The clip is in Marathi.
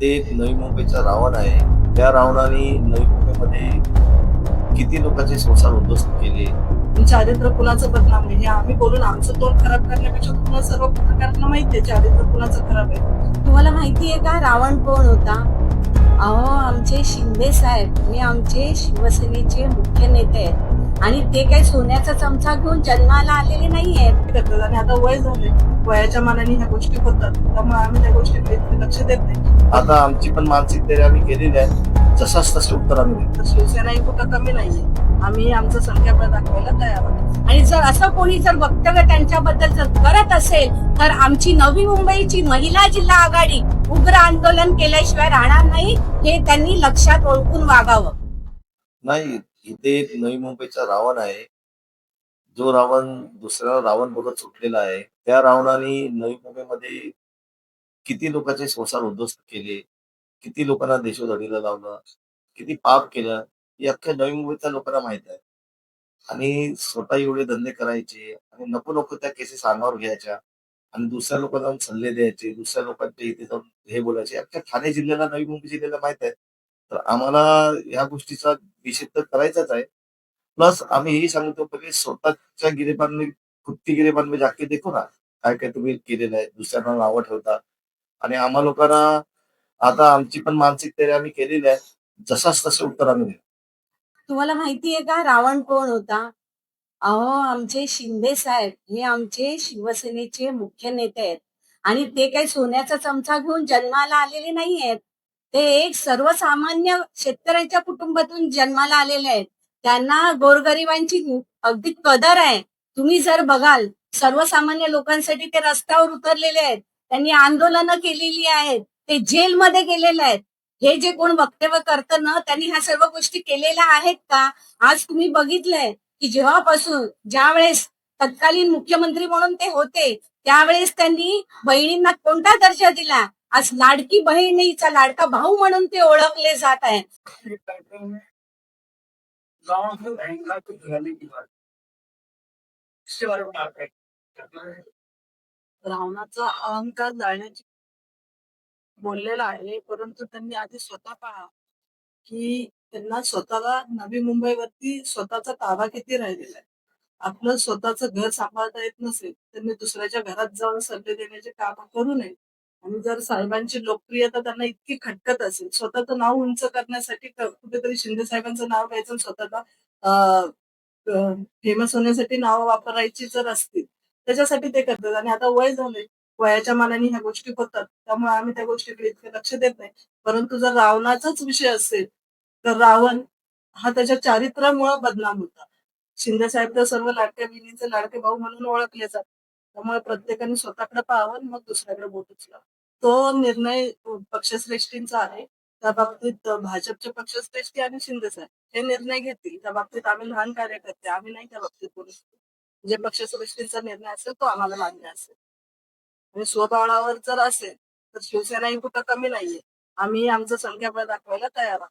ते एक नवी मुंबईचा रावण आहे. त्या रावणाने नवी मुंबईमध्ये किती लोकांचे संसार उद्ध्वस्त केले? चारित्र्य कुणाचं बदनाम आहे. हे आम्ही बोलून आमचं तोंड खराब करण्यापेक्षा तुम्हाला सर्व प्रकारांना माहितीये चारित्र्य कुणाचं खराब आहे. तुम्हाला माहितीये का? रावण कोण होता? अहो आमचे शिंदे साहेब. हे आमचे शिवसेनेचे मुख्य नेते आहेत. आणि ते काही सोन्याचा चमचा घेऊन जन्माला आलेले नाही आहेत करतात आणि आता वय झाले वयाच्या मानाने ह्या गोष्टी होतात. त्यामुळे आम्ही त्या गोष्टीकडे इतकं लक्ष देत नाही. आता आमची पण मानसिक तयारी आम्ही केलेली आहे. जसाच तसे उत्तर आम्ही देतो तर शिवसेना ही कुठं कमी नाहीये. आम्ही आमचं संख्याबळ दाखवायला तयार आहोत. आणि जर असं कोणी जर वक्तव्य त्यांच्याबद्दल जर करत असेल तर आमची नवी मुंबईची महिला जिल्हा आघाडी उग्र आंदोलन केल्याशिवाय राहणार नाही हे त्यांनी लक्षात ओळखून वागावं. नाही इथे एक नवी मुंबईचा रावण आहे. जो रावण दुसऱ्या रावण बरोबर सुटलेला आहे. त्या रावणाने नवी मुंबईमध्ये किती लोकांचे संसार उद्ध्वस्त केले किती लोकांना देशोधडीला लावलं किती पाप केलं हे अख्ख्या नवी मुंबईच्या लोकांना माहीत आहे. आणि स्वतः एवढे धंदे करायचे आणि नको नको त्या केसेस अंगावर घ्यायच्या आणि दुसऱ्या लोकांना सल्ले द्यायचे दुसऱ्या लोकांच्या इथे जाऊन हे बोलायचे. अख्ख्या ठाणे जिल्ह्याला नवी मुंबई जिल्ह्याला माहीत आहे. तर आम्हाला ह्या गोष्टीचा निषेध तर करायचाच आहे. प्लस आम्ही हेही सांगतो की स्वतःच्या गिरेबांनी खुदकी गिरेबांनी में जाके देखो ना काय काय तुम्ही केलेलं आहे दुसऱ्यांना नावं ठेवता. आणि आम्हा लोकांना आता आमची पण मानसिक तयारी आम्ही केलेली आहे. जसाच तसे उत्तर आम्ही देऊ. तुम्हाला माहितीये का रावण कोण होता? अहो आमचे शिंदे साहेब हे आमचे शिवसेनेचे मुख्य नेते आहेत. आणि ते काही सोन्याचा चमचा घेऊन जन्माला आलेले नाही आहेत ते एक सर्वसामान्य शेतकऱ्यांच्या कुटुंबातून जन्माला आलेले आहेत. त्यांना गोरगरिबांची अगदी कदर आहे. तुम्ही जर बघाल सर्वसामान्य लोकांसाठी ते रस्त्यावर उतरलेले आहेत. त्यांनी आंदोलनं केलेली आहेत. ते जेलमध्ये गेलेले आहेत. हे जे कोण वक्तव्य करतं ना त्यांनी ह्या सर्व गोष्टी केलेल्या आहेत का? आज तुम्ही बघितलंय की जेव्हापासून ज्या वेळेस तत्कालीन मुख्यमंत्री म्हणून ते होते त्यावेळेस त्यांनी बहिणींना कोणता दर्जा दिला? आज लाडकी बहिणीचा लाडका भाऊ म्हणून ते ओळखले जात आहे. गाँव में महंगा तो घाने की बात इसके बारे में आप क्या कहते हैं? रावणाचा अहंकार जाळण्याची बोललेला आहे परंतु त्यांनी आधी स्वतः पहा की त्यांना स्वतःला नवी मुंबईवरती स्वतःचा ताबा किती राहिलेला आहे. आपलं स्वतःचं घर सांभाळता येत नसेल त्यांनी दुसऱ्याच्या घरात जाऊन सल्ले देण्याचे काम करू नये. आणि जर साहेबांची लोकप्रियता त्यांना इतकी खटकत असेल स्वतःचं नाव उंच करण्यासाठी कुठेतरी शिंदे साहेबांचं नाव घ्यायचं आणि स्वतःला फेमस होण्यासाठी नाव वापरायची जर असतील त्याच्यासाठी ते करतात. आणि आता वय झाले वयाच्या मानाने ह्या गोष्टी होतात त्यामुळे आम्ही त्या गोष्टीकडे इतकं लक्ष देत नाही. परंतु जर रावणाचाच विषय असेल तर रावण हा त्याच्या चारित्र्यामुळे बदनाम होता. शिंदे साहेब तर सर्व लाडक्या बहिणींचे लाडके भाऊ म्हणून ओळखले जातात. त्यामुळे प्रत्येकाने स्वतःकडे पाहावं मग दुसऱ्याकडे बोट उचलावं तो निर्णय पक्षश्रेष्ठींचा आहे. त्या बाबतीत भाजपचे पक्षश्रेष्ठी आणि शिंदे साहेब हे निर्णय घेतील. त्या बाबतीत आम्ही लहान कार्यकर्ते आम्ही नाही त्या बाबतीत बोलू शकतो. जे पक्षश्रेष्ठींचा निर्णय असेल तो आम्हाला मान्य असेल. आणि स्वबळावर जर असेल तर शिवसेना ही कुठं कमी नाहीये. आम्ही आमचं संख्याबळ दाखवायला तयार आहोत.